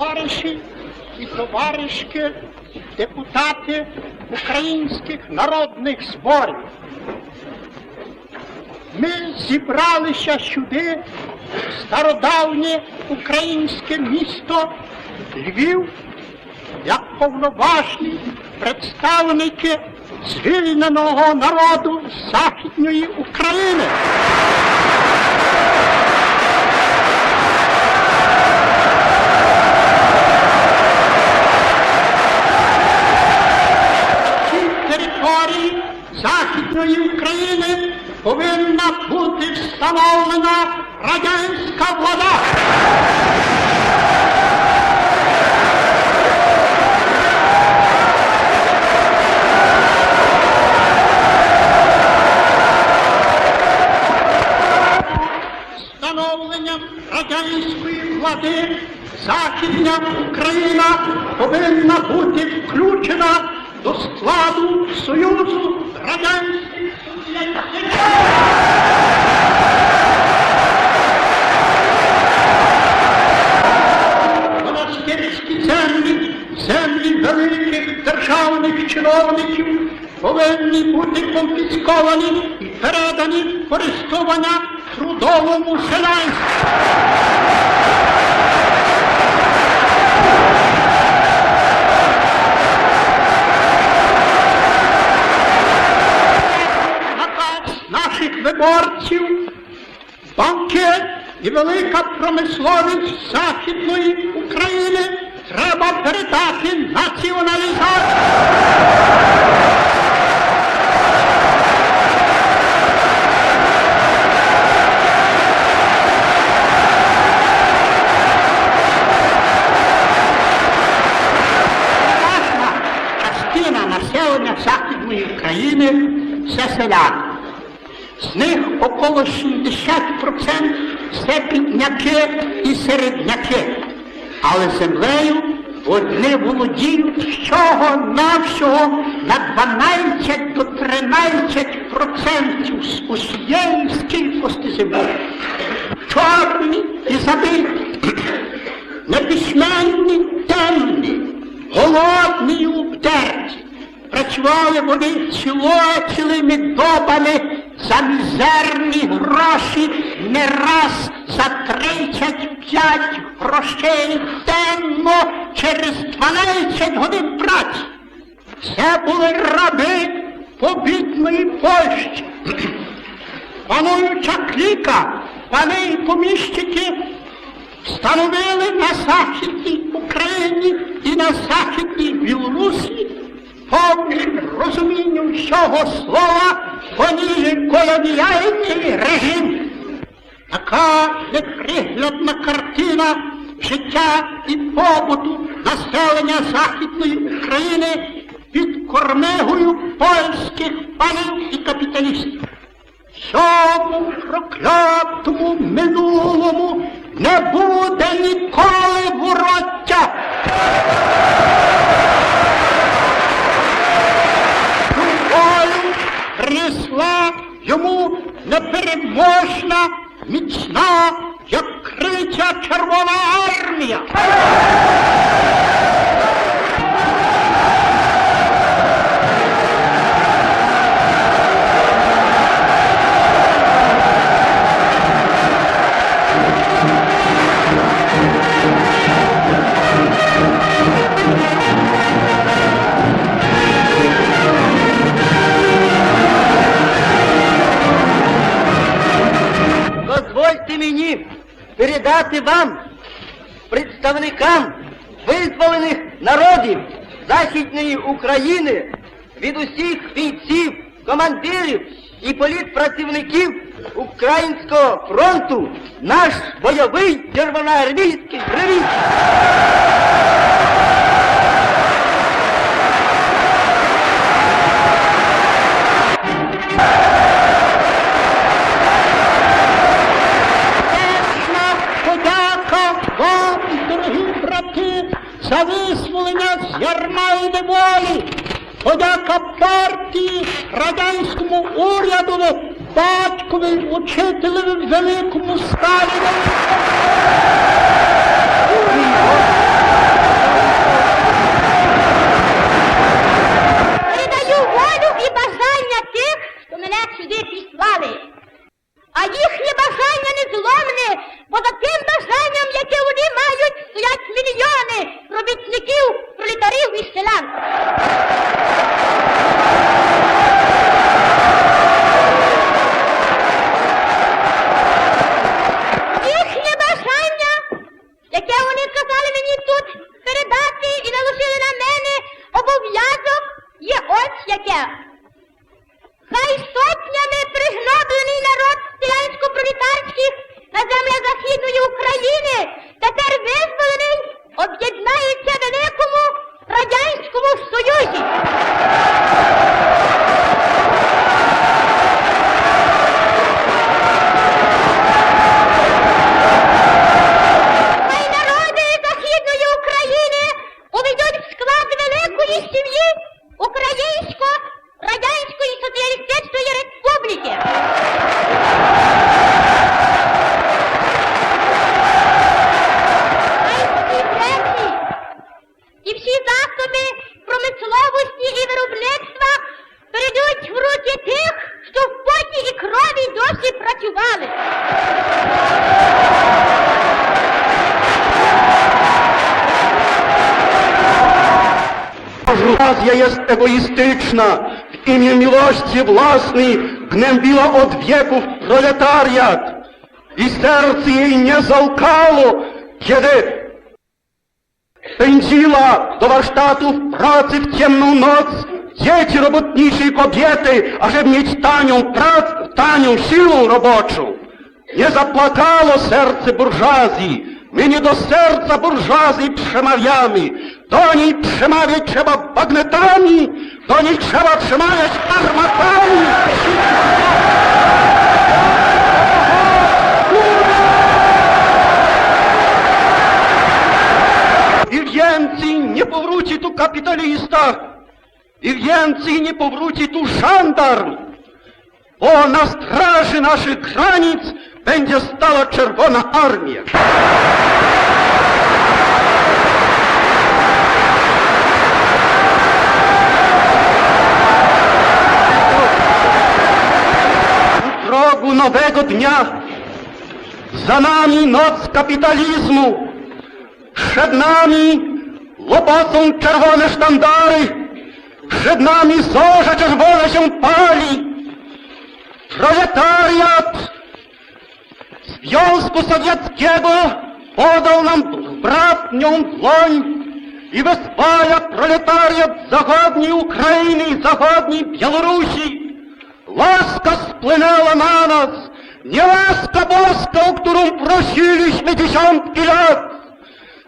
Товариші і товаришки, депутати українських народних зборів. Ми зібралися сюди, стародавнє українське місто Львів, як повноважні представники звільненого народу Західної України. Радянської влади Західня Україна повинна бути включена до складу Союзу Радянських Соціалістичних. Монастирські землі, землі великих державних чиновників повинні бути конфісковані і передані користування трудовому селянству. наших виборців, банкет і велика промисловість Західної України треба передати націоналізацію. 80% все підняки і середняки. Але землею одні володіють всього навсього на 12 до 13% з усієї скількості землі. Чорні і забиті, неписьменні темні, голодні і обдерті. Працювали вони цілоцілими добами за мізерні гроші не раз за 35 грошей денно через 12 годин праці. Це були раби побідної Польщі. Пануюча кліка, пани і поміщики встановили на Західній Україні і на Західній Білорусі повним розумінням всього слова понілі колоніальний режим. Така неприглядна картина життя і побуту населення Західної України під кормигою польських панів і капіталістів. Цьому проклятому минулому не буде ніколи вороття. Принесла йому непереможна, міцна, як криця Червона армія. Мені передати вам, представникам визволених народів Західної України від усіх бійців, командирів і політпрацівників Українського фронту наш бойовий червоноармійський привіт. ఊర్య దులు బాట్ కువి ఉచే తిలు వెలి కుముస్కాలి сказали мені тут передати і наложили на мене обов'язок є ось яке. Хай сотнями пригноблений народ селянсько-пролетарських на землях Західної України тепер визволений об'єднається великому Радянському Союзі. Працювали. Буржуазия jest egoistyczna, w imię miłości własnej gnębiła od wieków proletariat i serce jej nie załkało, kiedy pędziła do warsztatów pracy w ciemną noc dzieci robotnicze i kobiety, ażeby mieć tanią pracę, tanią siłą roboczą. Nie zapłakało serce burżuazji. My nie do serca burżuazji przemawiamy. Do niej przemawiać trzeba bagnetami, do niej trzeba przemawiać armatami. I więcej nie powróci tu kapitalista. I więcej nie powróci tu żandarm. Bo na straży naszych granic będzie stała czerwona armia. U progu nowego dnia za nami noc kapitalizmu. Przed nami łopocą czerwone sztandary. Przed nami zorze czerwone się pali. Proletariat Związku Sowieckiego podał nam bratnią dłoń i wyzwala proletariat zachodniej Ukrainy i zachodniej Białorusi. Łaska spłynęła na nas, nie łaska boska, o którą prosiliśmy dziesiątki lat.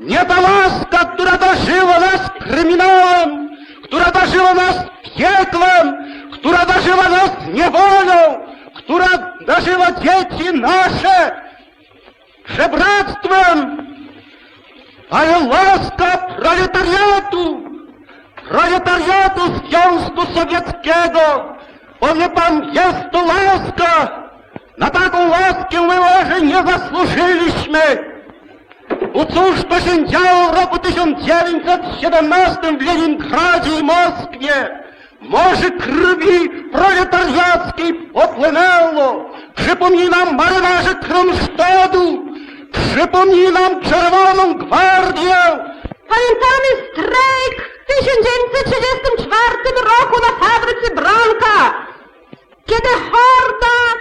Nie ta łaska, która darzyła nas kryminałem, która darzyła nas piekłem, która darzyła nas niewolą, która darzyła dzieci nasze żebractwem, ale łaska proletariatu, proletariatu Związku Sowieckiego, powie pan, jest to łaska, na taką łaskę my może nie zasłużyliśmy. Bo cóż to się działo w roku 1917 w Leningradzie i Moskwie? Morze krwi proletariackiej popłynęło. Przypominam marynarze Kronstadtu. Przypominam Czerwoną Gwardię. Pamiętamy strajk w 1934 roku na fabryce Branka, kiedy horda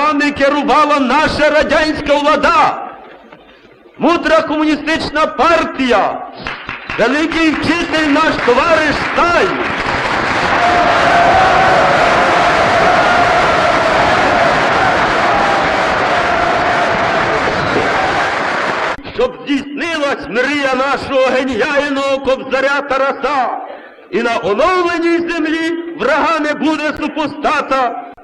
нами керувала наша радянська влада. Мудра комуністична партія. Великий вчитель наш товариш Сталін. Щоб здійснилась мрія нашого геніального кобзаря Тараса. І на оновленій землі врага не буде супостата,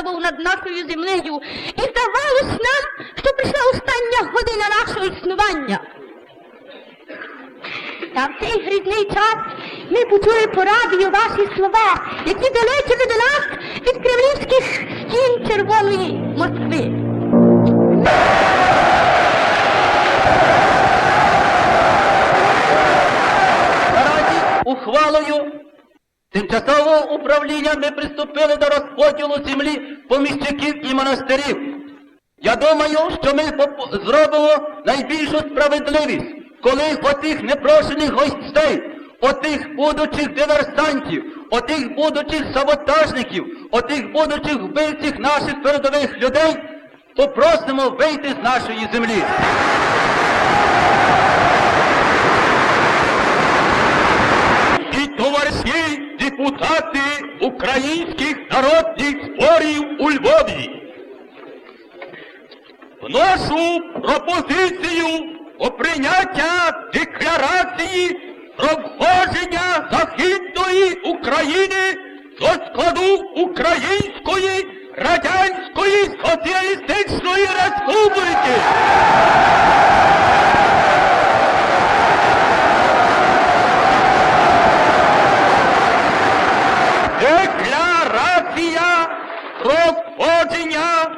Ставав над нашою землею, і здавалось нам, що прийшла остання година нашого існування. Та в цей грізний час ми почули по радіо ваші слова, які долетіли до нас від кремлівських стін Червоної Москви. Ухвалою тимчасового управління ми приступили до розподілу землі поміщиків і монастирів. Я думаю, що ми зробимо найбільшу справедливість, коли отих непрошених гостей, отих будучих диверсантів, отих будучих саботажників, отих будучих вбивців наших передових людей попросимо вийти з нашої землі. і депутати українських народних зборів у Львові. Вношу пропозицію про прийняття декларації про входження Західної України до складу Української Радянської Соціалістичної Республіки. Декларація про входження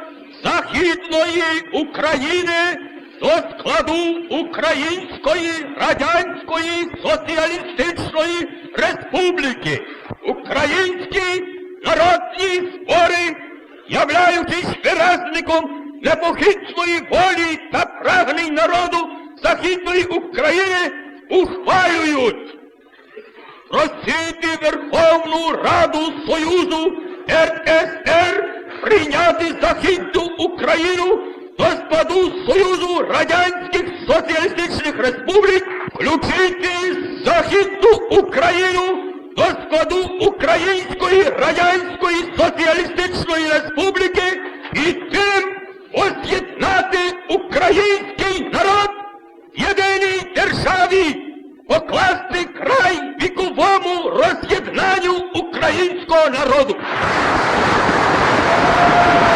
Західної України до складу Української Радянської Соціалістичної Республіки. Українські народні збори, являючись виразником непохитної волі та прагнень народу Західної України, ухвалюють просити Верховну Раду Союзу РСР прийняти Західну Україну до складу Союзу Радянських Соціалістичних Республік, включити Західну Україну до складу Української Радянської Соціалістичної Республіки і тим воз'єднати український народ в єдиній державі покласти край віковому роз'єднанню українського народу. Thank you.